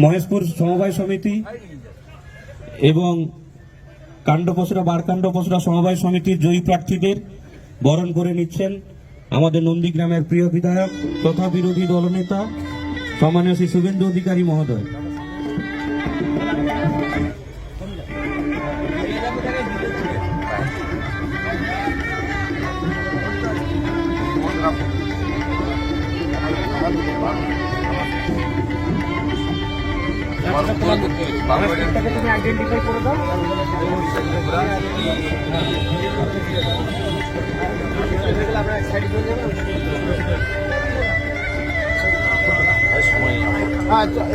মহেশপুর সমবায় সমিতি এবং কাণ্ডপসরা বারকাণ্ডপসরা সমবায় সমিতির জয়ী প্রার্থীদের বরণ করে নিচ্ছেন আমাদের নন্দীগ্রামের প্রিয় বিধায়ক তথা বিরোধী দলনেতা সম্মানীয় শ্রী শুভেন্দু অধিকারী মহোদয়।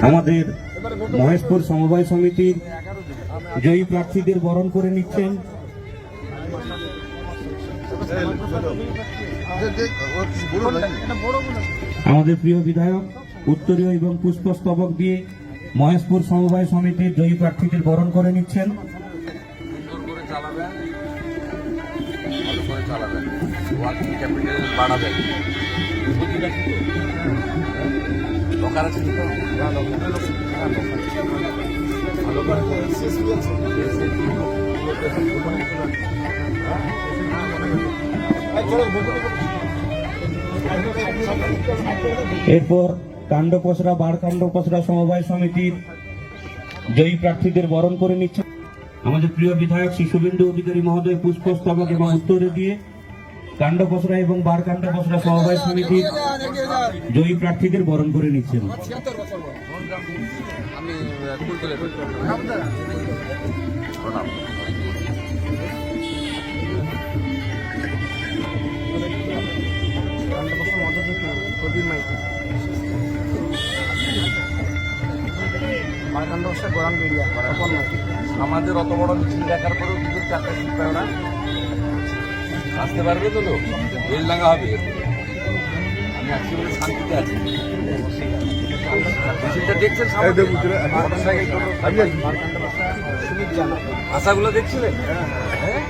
আমাদের মহেশপুর সমবায় সমিতির জয়ী প্রার্থীদের বরণ করে নিচ্ছেন। আমাদের প্রিয় বিধায়ক, উত্তরীয় এবং পুষ্পস্তবক দিয়ে মহেশপুর সমবায় সমিতির জয়ী প্রার্থীদের বরণ করে নিচ্ছেন। এরপর কাণ্ডপসরা বারকাণ্ডপসরা সমবায় সমিতির জয়ী প্রার্থীদের বরণ করে নিচ্ছে। আমাদের প্রিয় বিধায়ক শিশুবিন্দু অধিকারী মহোদয় পুষ্পস্তবক এবং উত্তরে দিয়ে কাণ্ডপসরা এবং বারকাণ্ডপসরা সমবায় সমিতির জয়ী প্রার্থীদের বরণ করে নিচ্ছেন। মার্কান্ড হচ্ছে গোরাম বেরিয়া আমাদের অত বড় মিছিল দেখার পরেও কিন্তু চারটা সিট পাবে না। আসতে পারবে তো লোক রেল লাগা হবে আমি আজকে বলে শান্তিতে আছি। মিছিলটা দেখছেন আশাগুলো দেখছিলেন? হ্যাঁ?